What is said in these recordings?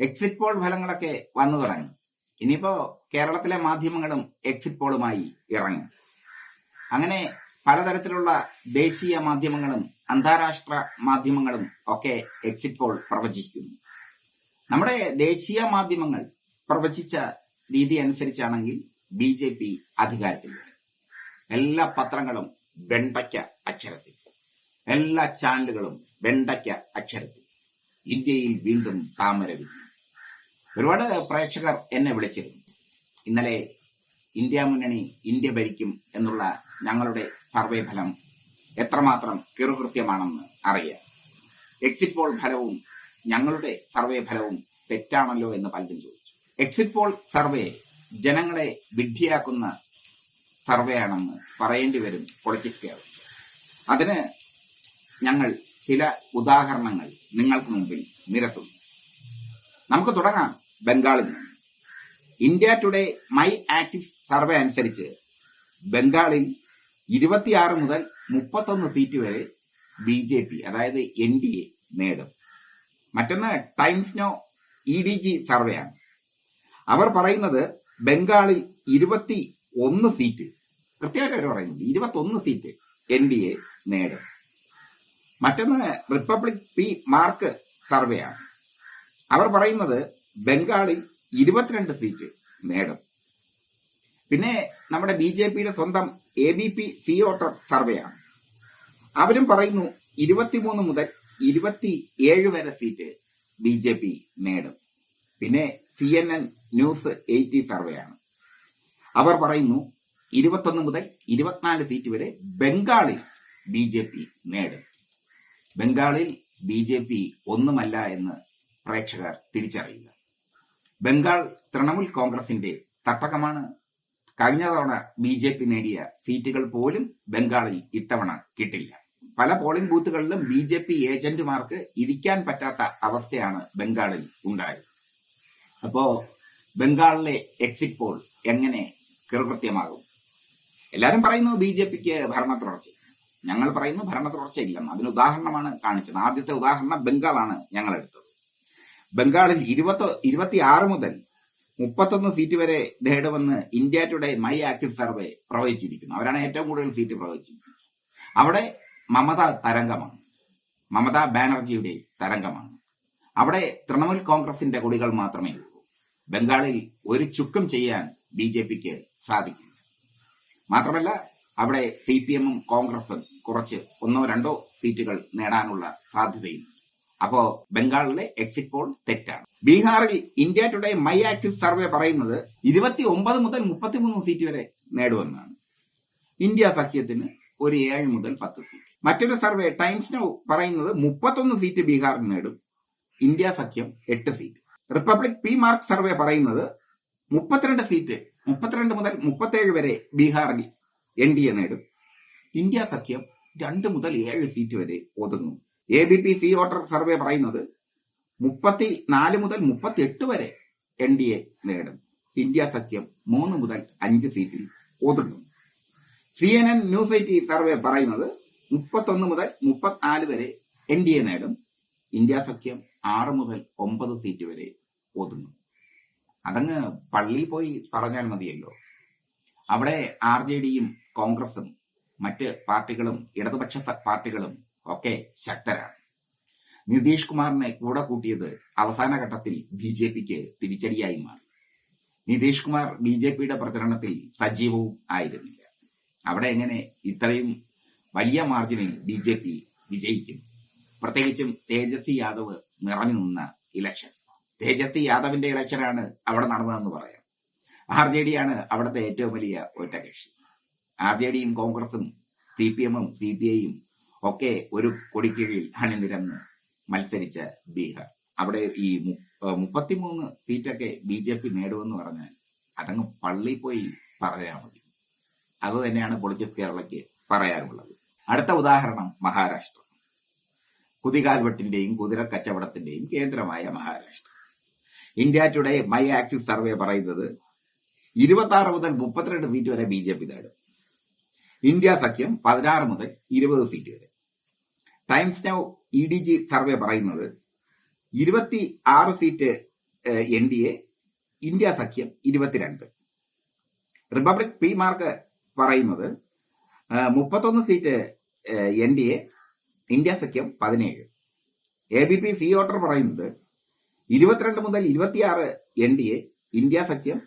Exit poll ഫലങ്ങളൊക്കെ വന്നു തുടങ്ങി. ഇനിയിപ്പോ കേരളത്തിലെ മാധ്യമങ്ങളും എക്സിറ്റ് പോളുമായി ഇറങ്ങും. അങ്ങനെ പലതരത്തിലുള്ള ദേശീയ മാധ്യമങ്ങളും അന്താരാഷ്ട്ര മാധ്യമങ്ങളും ഒക്കെ എക്സിറ്റ് പോൾ പ്രവചിക്കുന്നു. നമ്മുടെ ദേശീയ മാധ്യമങ്ങൾ പ്രവചിച്ച രീതി അനുസരിച്ചാണെങ്കിൽ ബി ജെ പി അധികാരത്തിൽ എല്ലാ പത്രങ്ങളും വെണ്ടയ്ക്ക അക്ഷരത്തിൽ. എല്ലാ ചാനലുകളും വെണ്ടയ്ക്ക അക്ഷരത്തിൽ. ഇന്ത്യയിൽ വീണ്ടും താമര വിരിയും. ഒരുപാട് പ്രേക്ഷകർ എന്നെ വിളിച്ചിരുന്നു. ഇന്നലെ ഇന്ത്യ മുന്നണി ഇന്ത്യ ഭരിക്കും എന്നുള്ള ഞങ്ങളുടെ സർവേ ഫലം എത്രമാത്രം കിറുകൃത്യമാണെന്ന് അറിയാം. എക്സിറ്റ് പോൾ ഫലവും ഞങ്ങളുടെ സർവേ ഫലവും തെറ്റാണല്ലോ എന്ന് പലരും ചോദിച്ചു. എക്സിറ്റ് പോൾ സർവേ ജനങ്ങളെ വിഡ്ഢിയാക്കുന്ന സർവേ ആണെന്ന് പറയേണ്ടി വരും പൊളിറ്റിക്സ് അതിന് ഞങ്ങൾ ചില ഉദാഹരണങ്ങൾ നിങ്ങൾക്ക് മുമ്പിൽ നിരത്തുന്നു. നമുക്ക് തുടങ്ങാം ബംഗാളിൽ നിന്ന്. India today my active survey അനുസരിച്ച് ബംഗാളിൽ ഇരുപത്തിയാറ് മുതൽ മുപ്പത്തൊന്ന് സീറ്റ് വരെ ബി ജെ പി അതായത് എൻ ഡി എ നേടും. മറ്റൊന്ന് Times Now E D G സർവേയാണ് അവർ പറയുന്നത് ബംഗാളിൽ ഇരുപത്തി ഒന്ന് സീറ്റ് കൃത്യമായിട്ട് അവർ പറയുന്നുണ്ട് ഇരുപത്തി ഒന്ന് സീറ്റ് എൻ ഡി എ നേടും. മറ്റൊന്ന് റിപ്പബ്ലിക് പി മാർക്ക് സർവേയാണ് അവർ പറയുന്നത് ബംഗാളിൽ ഇരുപത്തിരണ്ട് സീറ്റ് നേടും. പിന്നെ നമ്മുടെ ബി ജെ പിയുടെ സ്വന്തം A B P C Voter സർവേയാണ്. അവരും പറയുന്നു ഇരുപത്തിമൂന്ന് മുതൽ ഇരുപത്തി ഏഴ് വരെ സീറ്റ് ബി ജെ പി നേടും. പിന്നെ C N N news eighty സർവേയാണ്. അവർ പറയുന്നു ഇരുപത്തൊന്ന് മുതൽ ഇരുപത്തിനാല് സീറ്റ് വരെ ബംഗാളിൽ ബി ജെ പി നേടും. ബംഗാളിൽ ബി ജെ പി ഒന്നുമല്ല എന്ന് പ്രേക്ഷകർ തിരിച്ചറിയുക. ബംഗാൾ തൃണമൂൽ കോൺഗ്രസിന്റെ തട്ടകമാണ്. കഴിഞ്ഞ തവണ ബി ജെ പി നേടിയ സീറ്റുകൾ പോലും ബംഗാളിൽ ഇത്തവണ കിട്ടില്ല. പല പോളിംഗ് ബൂത്തുകളിലും ബി ജെ പി ഏജന്റുമാർക്ക് ഇരിക്കാൻ പറ്റാത്ത അവസ്ഥയാണ് ബംഗാളിൽ ഉണ്ടായത്. അപ്പോ ബംഗാളിലെ എക്സിറ്റ് പോൾ എങ്ങനെ കൃകൃത്യമാകും എല്ലാരും പറയുന്നു ബി ജെ പിക്ക് ഭരണ തുടർച്ച. ഞങ്ങൾ പറയുന്നു ഭരണ തുടർച്ചയില്ലെന്ന് അതിന് ഉദാഹരണമാണ് കാണിച്ചത്. ആദ്യത്തെ ഉദാഹരണം ബംഗാളാണ് ഞങ്ങൾ എടുത്തത് ബംഗാളിൽ ഇരുപത്തി ഇരുപത്തിയാറ് മുതൽ മുപ്പത്തൊന്ന് സീറ്റ് വരെ നേടുമെന്ന് India today my active survey പ്രവചിച്ചിരിക്കുന്നു. അവരാണ് ഏറ്റവും കൂടുതൽ സീറ്റ് പ്രവചിച്ചിരിക്കുന്നത്. അവിടെ മമത തരംഗമാണ്. മമതാ ബാനർജിയുടെ തരംഗമാണ്. അവിടെ തൃണമൂൽ കോൺഗ്രസിന്റെ കൊടികൾ മാത്രമേ ഉള്ളൂ. ബംഗാളിൽ ഒരു ചുക്കം ചെയ്യാൻ ബി ജെ പിക്ക് സാധിക്കില്ല. മാത്രമല്ല അവിടെ സി പി എമ്മും കോൺഗ്രസും കുറച്ച് ഒന്നോ രണ്ടോ സീറ്റുകൾ നേടാനുള്ള സാധ്യതയുണ്ട്. അപ്പോ ബംഗാളിലെ എക്സിറ്റ് പോൾ തെറ്റാണ്. ബീഹാറിൽ India today my Axis survey പറയുന്നത് ഇരുപത്തി ഒമ്പത് മുതൽ മുപ്പത്തിമൂന്ന് സീറ്റ് വരെ നേടുമെന്നാണ്. ഇന്ത്യ സഖ്യത്തിന് ഒരു ഏഴ് മുതൽ പത്ത് സീറ്റ് മറ്റൊരു സർവേ ടൈംസ് പറയുന്നത് മുപ്പത്തൊന്ന് സീറ്റ് ബീഹാറിൽ നേടും. ഇന്ത്യ സഖ്യം എട്ട് seat Republic P Marq survey പറയുന്നത് മുപ്പത്തിരണ്ട് സീറ്റ് മുപ്പത്തിരണ്ട് മുതൽ മുപ്പത്തേഴ് വരെ ബീഹാറിൽ എൻ ഡി എ നേടും. ഇന്ത്യ സഖ്യം രണ്ട് മുതൽ ഏഴ് സീറ്റ് വരെ ഒതുങ്ങും. A B P C voter survey പറയുന്നത് മുപ്പത്തി നാല് മുതൽ മുപ്പത്തി എട്ട് വരെ എൻ ഡി എ നേടും. ഇന്ത്യ സഖ്യം മൂന്ന് മുതൽ അഞ്ച് സീറ്റിൽ ഒതുങ്ങും. C N N news eighty survey പറയുന്നത് മുപ്പത്തൊന്ന് മുതൽ മുപ്പത്തിനാല് വരെ എൻ ഡി എ നേടും. ഇന്ത്യ സഖ്യം ആറ് മുതൽ ഒമ്പത് സീറ്റ് വരെ ഒതുങ്ങും. അതങ്ങ് പള്ളിയിൽ പോയി പറഞ്ഞാൽ മതിയല്ലോ. അവിടെ ആർ ജെ ഡിയും കോൺഗ്രസും മറ്റ് പാർട്ടികളും ഇടതുപക്ഷ പാർട്ടികളും ഒക്കെ ശക്തരാണ്. നിതീഷ് കുമാറിനെ കൂടെ കൂട്ടിയത് അവസാന ഘട്ടത്തിൽ ബി ജെ പിക്ക് തിരിച്ചടിയായി മാറി. നിതീഷ് കുമാർ ബി ജെ പിയുടെ പ്രചരണത്തിൽ സജീവവും ആയിരുന്നില്ല. അവിടെ എങ്ങനെ ഇത്രയും വലിയ മാർജിനിൽ ബി ജെ പി വിജയിക്കും? പ്രത്യേകിച്ചും തേജസ്വി യാദവ് നിറഞ്ഞു നിന്ന ഇലക്ഷൻ. തേജസ്വി യാദവിന്റെ ഇലക്ഷനാണ് അവിടെ നടന്നതെന്ന് പറയാം. ആർ ജെ ഡി ആണ് അവിടുത്തെ ഏറ്റവും വലിയ ഒറ്റകക്ഷി. ആർ ജെ ഡിയും കോൺഗ്രസും സി പി എമ്മും സി പി ഐയും ഒക്കെ ഒരു കൊടിക്കീഴിൽ അണിനിരന്ന് മത്സരിച്ച ബീഹാർ. അവിടെ ഈ മുപ്പത്തിമൂന്ന് സീറ്റൊക്കെ ബി ജെ പി നേടുമെന്ന് പറഞ്ഞാൽ അതങ്ങ് പള്ളി പോയി പറഞ്ഞാൽ മതി. അത് തന്നെയാണ് പൊളിറ്റിക്സ് കേരളയ്ക്ക് പറയാനുള്ളത്. അടുത്ത ഉദാഹരണം മഹാരാഷ്ട്ര. കുതികാൽവെട്ടിന്റെയും കുതിര കച്ചവടത്തിന്റെയും കേന്ദ്രമായ Maharashtra. India Today my Axis survey പറയുന്നത് ഇരുപത്തി ആറ് മുതൽ മുപ്പത്തിരണ്ട് സീറ്റ് വരെ ബി ജെ പി നേടും. ഇന്ത്യ സഖ്യം പതിനാറ് മുതൽ ഇരുപത് സീറ്റ് വരെ. Times Now E D G survey പറയുന്നത് ഇരുപത്തി ആറ് seat N D A India സഖ്യം ഇരുപത്തിരണ്ട്. റിപ്പബ്ലിക് പി മാർക്ക് പറയുന്നത് മുപ്പത്തൊന്ന് seat N D A India സഖ്യം പതിനേഴ്. A B P C Voter പറയുന്നത് ഇരുപത്തിരണ്ട് മുതൽ ഇരുപത്തിയാറ് എൻ ഡി എ ഇന്ത്യ സഖ്യം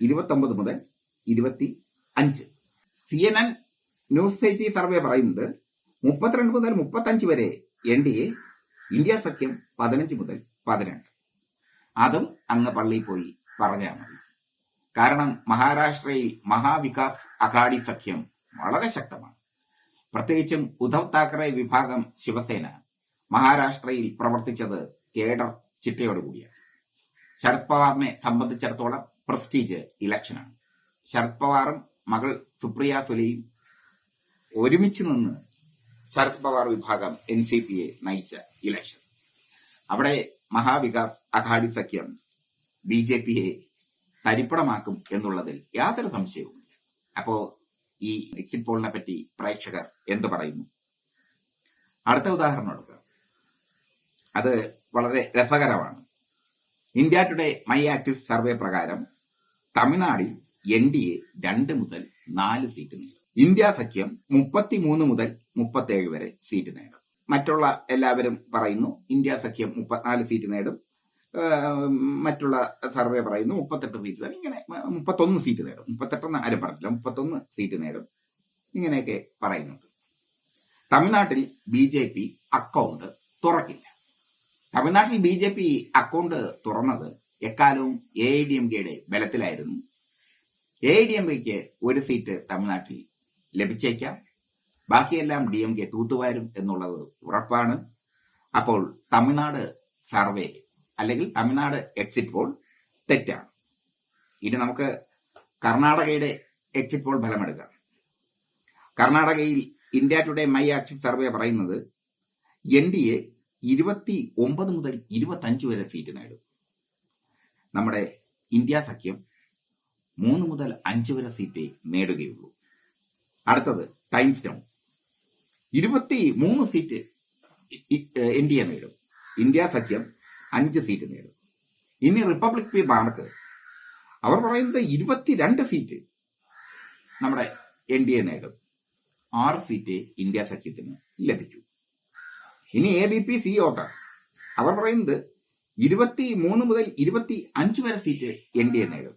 ഇരുപത്തൊമ്പത് മുതൽ ഇരുപത്തി അഞ്ച് C N N news eighteen survey പറയുന്നത് മുപ്പത്തിരണ്ട് മുതൽ മുപ്പത്തഞ്ച് വരെ എൻ ഡി എ ഇന്ത്യ സഖ്യം പതിനഞ്ച് മുതൽ പതിനെട്ട്. അതും അങ്ങ് പള്ളിയിൽ പോയി പറഞ്ഞാൽ മതി. കാരണം മഹാരാഷ്ട്രയിൽ മഹാവികാസ് അഘാഡി സഖ്യം വളരെ ശക്തമാണ്. പ്രത്യേകിച്ചും ഉദ്ധവ് താക്കറെ വിഭാഗം ശിവസേന മഹാരാഷ്ട്രയിൽ പ്രവർത്തിച്ചത് കേഡർ ചിട്ടയോടുകൂടിയാണ് ശരത് പവാറിനെ സംബന്ധിച്ചിടത്തോളം പ്രസ്റ്റീജ് ഇലക്ഷനാണ്. ശരത് പവാറും മകൾ സുപ്രിയ സുലയും ഒരുമിച്ച് നിന്ന് ശരത് പവാർ വിഭാഗം എൻ സി പിയെ നയിച്ച ഇലക്ഷൻ അവിടെ മഹാവികാസ് അഘാടി സഖ്യം ബി ജെ പിയെ തരിപ്പണമാക്കും എന്നുള്ളതിൽ യാതൊരു സംശയവുമില്ല. അപ്പോ ഈ എക്സിറ്റ് പോളിനെ പറ്റി പ്രേക്ഷകർ എന്ത് പറയുന്നു? അടുത്ത ഉദാഹരണം എടുക്കുക അത് വളരെ രസകരമാണ്. India today my Axis survey പ്രകാരം തമിഴ്നാടിൽ എൻ ഡി എ രണ്ട് മുതൽ നാല് സീറ്റ് നേടും ഇന്ത്യ സഖ്യം മുപ്പത്തിമൂന്ന് മുതൽ മുപ്പത്തേഴ് വരെ സീറ്റ് നേടും. മറ്റുള്ള എല്ലാവരും പറയുന്നു ഇന്ത്യ സഖ്യം മുപ്പത്തിനാല് സീറ്റ് നേടും. മറ്റുള്ള സർവേ പറയുന്നു മുപ്പത്തെട്ട് സീറ്റ് നേടും. ഇങ്ങനെ മുപ്പത്തൊന്ന് സീറ്റ് നേടും. മുപ്പത്തെട്ടെന്ന് ആരും പറഞ്ഞില്ല മുപ്പത്തൊന്ന് സീറ്റ് നേടും. ഇങ്ങനെയൊക്കെ പറയുന്നുണ്ട്. തമിഴ്നാട്ടിൽ ബി ജെ പി അക്കൗണ്ട് തുറക്കില്ല. തമിഴ്നാട്ടിൽ ബി ജെ പി അക്കൗണ്ട് തുറന്നത് എക്കാലവും എ ഐ ഡി എം കെയുടെ ബലത്തിലായിരുന്നു. എ ഐ ഡി എം കെക്ക് ഒരു സീറ്റ് തമിഴ്നാട്ടിൽ ലഭിച്ചേക്കാം. ബാക്കിയെല്ലാം ഡി എം കെ തൂത്തുവാരും എന്നുള്ളത് ഉറപ്പാണ്. അപ്പോൾ തമിഴ്നാട് സർവേ അല്ലെങ്കിൽ തമിഴ്നാട് എക്സിറ്റ് പോൾ തെറ്റാണ്. ഇനി നമുക്ക് കർണാടകയുടെ എക്സിറ്റ് പോൾ ഫലമെടുക്കാം. കർണാടകയിൽ India today my Axis survey പറയുന്നത് എൻ ഡി എ ഇരുപത്തി ഒമ്പത് മുതൽ ഇരുപത്തഞ്ച് വരെ സീറ്റ് നേടും. നമ്മുടെ ഇന്ത്യ സഖ്യം മൂന്ന് മുതൽ അഞ്ച് വരെ സീറ്റേ നേടുകയുള്ളൂ. അടുത്തത് ടൈംസ് ഡൗൺ ഇരുപത്തി മൂന്ന് സീറ്റ് എൻ ഡി എ നേടും. ഇന്ത്യ സഖ്യം അഞ്ച് സീറ്റ് നേടും. ഇനി റിപ്പബ്ലിക് പി ബാണക്ക്. അവർ പറയുന്നത് ഇരുപത്തിരണ്ട് സീറ്റ് നമ്മുടെ എൻ ഡി എ നേടും. ആറ് സീറ്റ് ഇന്ത്യ സഖ്യത്തിന് ലഭിച്ചു. ഇനി എ ബി പി സി ഓട്ട. അവർ പറയുന്നത് ഇരുപത്തി മൂന്ന് മുതൽ ഇരുപത്തി അഞ്ച് വരെ സീറ്റ് എൻ ഡി എ നേടും.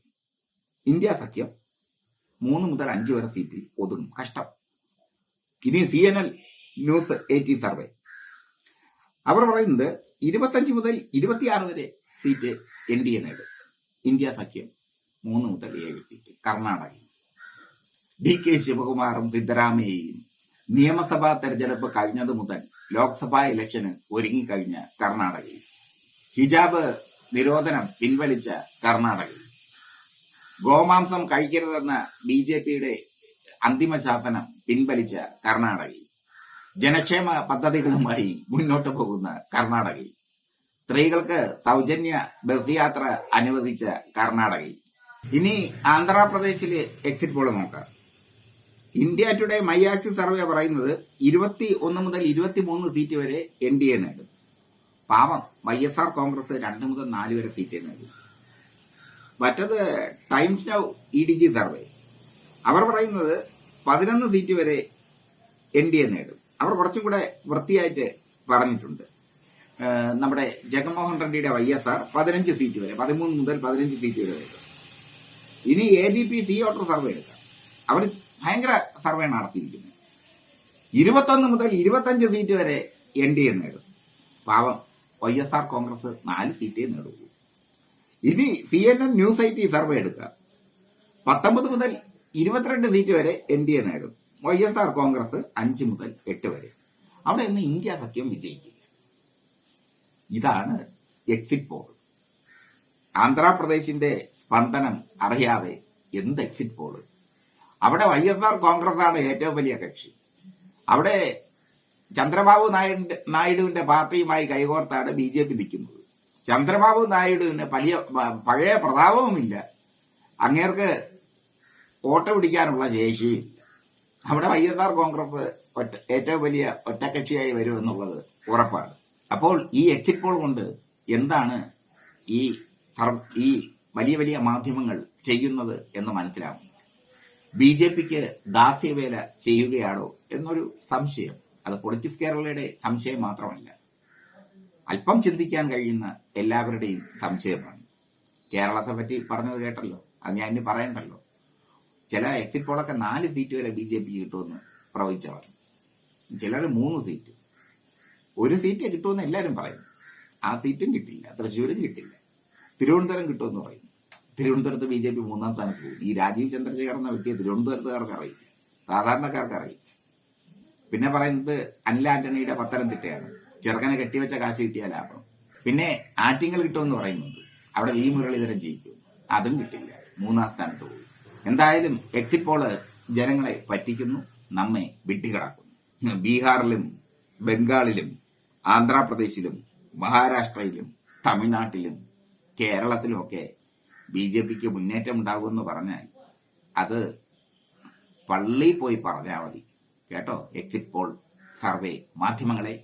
ഇന്ത്യ സഖ്യം മൂന്ന് മുതൽ അഞ്ച് വരെ സീറ്റിൽ ഒതുങ്ങും. കഷ്ടം. ഇനി C N N news eighteen survey. അവർ പറയുന്നത് ഇരുപത്തഞ്ച് മുതൽ ഇരുപത്തിയാറ് വരെ സീറ്റ് എൻ ഡി എ നേടും. ഇന്ത്യ സഖ്യം മൂന്ന് മുതൽ ഏഴ് സീറ്റ് കർണാടകയിൽ ഡി കെ ശിവകുമാറും സിദ്ധരാമയ്യയും നിയമസഭാ തെരഞ്ഞെടുപ്പ് കഴിഞ്ഞത് മുതൽ ലോക്സഭാ ഇലക്ഷന് ഒരുങ്ങിക്കഴിഞ്ഞ കർണാടകയിൽ ഹിജാബ് നിരോധനം പിൻവലിച്ച കർണാടകയിൽ ഗോമാംസം കഴിക്കരുതെന്ന ബി ജെ പിയുടെ അന്തിമ ശാസനം പിൻവലിച്ച കർണാടകയിൽ. ജനക്ഷേമ പദ്ധതികളുമായി മുന്നോട്ട് പോകുന്ന കർണാടകയിൽ. സ്ത്രീകൾക്ക് സൗജന്യ ബസ് യാത്ര അനുവദിച്ച കർണാടകയിൽ. ഇനി ആന്ധ്രാപ്രദേശിലെ എക്സിറ്റ് പോൾ നോക്കാം. India today my Axis survey പറയുന്നത് ഇരുപത്തി ഒന്ന് മുതൽ ഇരുപത്തി മൂന്ന് സീറ്റ് വരെ എൻ ഡി എ നേടും. പാവം വൈ എസ് ആർ കോൺഗ്രസ് രണ്ട് മുതൽ നാല് വരെ സീറ്റ് നേടും. മറ്റത് Times now E T G survey അവർ പറയുന്നത് പതിനൊന്ന് സീറ്റ് വരെ എൻ ഡി എ നേടും. അവർ കുറച്ചും കൂടെ വൃത്തിയായിട്ട് പറഞ്ഞിട്ടുണ്ട്. നമ്മുടെ ജഗൻമോഹൻ റെഡ്ഡിയുടെ വൈ എസ് ആർ പതിനഞ്ച് സീറ്റ് വരെ പതിമൂന്ന് മുതൽ പതിനഞ്ച് സീറ്റ് വരെ നേടും ഇനി A B P C voter survey എടുക്കാം. അവർ ഭയങ്കര സർവേ നടത്തിയിരിക്കുന്നത് ഇരുപത്തൊന്ന് മുതൽ ഇരുപത്തഞ്ച് സീറ്റ് വരെ എൻ ഡി എ നേടും. പാവം വൈ എസ് ആർ കോൺഗ്രസ് നാല് സീറ്റേ നേടുള്ളൂ. ഇനി C N N news I T survey എടുക്കുക. പത്തൊമ്പത് മുതൽ ഇരുപത്തിരണ്ട് സീറ്റ് വരെ എൻ ഡി എ നേടും. വൈ എസ് ആർ കോൺഗ്രസ് അഞ്ച് മുതൽ എട്ട് വരെ. അവിടെ ഇന്ന് ഇന്ത്യ സഖ്യം വിജയിക്കില്ല. ഇതാണ് എക്സിറ്റ് പോൾ ആന്ധ്രാപ്രദേശിന്റെ സ്പന്ദനം അറിയാതെ എന്ത് എക്സിറ്റ് പോൾ അവിടെ വൈ എസ് ആർ കോൺഗ്രസ് ആണ് ഏറ്റവും വലിയ കക്ഷി. അവിടെ ചന്ദ്രബാബു നായിഡു നായിഡുവിന്റെ പാർട്ടിയുമായി കൈകോർത്താണ് ബി ജെ പി നിൽക്കുന്നത്. ചന്ദ്രബാബു നായിഡുവിന് വലിയ പഴയ പ്രതാപവുമില്ല. അങ്ങേർക്ക് വോട്ട് പിടിക്കാനുള്ള ശേഷി നമ്മുടെ വൈ എസ് ആർ കോൺഗ്രസ് ഒറ്റ ഏറ്റവും വലിയ ഒറ്റക്കക്ഷിയായി വരുമെന്നുള്ളത് ഉറപ്പാണ്. അപ്പോൾ ഈ എക്സിറ്റ് പോൾ കൊണ്ട് എന്താണ് ഈ ഈ വലിയ വലിയ മാധ്യമങ്ങൾ ചെയ്യുന്നത് എന്ന് മനസ്സിലാവും ബി ജെ പിക്ക് ദാസ്യവേല ചെയ്യുകയാണോ എന്നൊരു സംശയം. അത് പൊളിറ്റിക്സ് കേരളയുടെ സംശയം മാത്രമല്ല. അല്പം ചിന്തിക്കാൻ കഴിയുന്ന എല്ലാവരുടെയും സംശയമാണ്. കേരളത്തെ പറ്റി പറഞ്ഞത് കേട്ടല്ലോ. അത് ഞാൻ ഇനി പറയണ്ടല്ലോ. ചില എക്സിറ്റ് പോളൊക്കെ നാല് സീറ്റ് വരെ ബി ജെ പി കിട്ടുമെന്ന് പ്രവചിച്ചവർ. ചിലർ മൂന്ന് സീറ്റ് ഒരു സീറ്റ് കിട്ടുമെന്ന് എല്ലാവരും പറയും. ആ സീറ്റും കിട്ടില്ല. തൃശ്ശൂരും കിട്ടില്ല. തിരുവനന്തപുരം കിട്ടുമെന്ന് പറയും. തിരുവനന്തപുരത്ത് ബി ജെ പി മൂന്നാം സ്ഥാനത്ത് പോകും. ഈ രാജീവ് ചന്ദ്രശേഖർ എന്ന വ്യക്തിയെ തിരുവനന്തപുരത്തുകാർക്ക് അറിയില്ല. സാധാരണക്കാർക്ക് അറിയില്ല. പിന്നെ പറയുന്നത് അനിൽ ആന്റണിയുടെ പത്തനംതിട്ടയാണ്. ചെറുക്കനെ കെട്ടിവെച്ച കാശ് കിട്ടിയ ലാഭം. പിന്നെ ആറ്റിങ്ങൾ കിട്ടുമെന്ന് പറയുന്നുണ്ട്. അവിടെ വി മുരളീധരൻ ജയിക്കും. അതും കിട്ടില്ല. മൂന്നാം സ്ഥാനത്ത് പോയി. എന്തായാലും എക്സിറ്റ് ജനങ്ങളെ പറ്റിക്കുന്നു. നമ്മെ വിട്ടുകിടക്കുന്നു. ബീഹാറിലും ബംഗാളിലും ആന്ധ്രാപ്രദേശിലും മഹാരാഷ്ട്രയിലും തമിഴ്നാട്ടിലും കേരളത്തിലുമൊക്കെ ബി ജെ പിക്ക് മുന്നേറ്റം ഉണ്ടാകുമെന്ന് പറഞ്ഞാൽ അത് പള്ളിയിൽ പോയി പറഞ്ഞാൽ മതി. കേട്ടോ? എക്സിറ്റ് പോൾ സർവേ മാധ്യമങ്ങളെ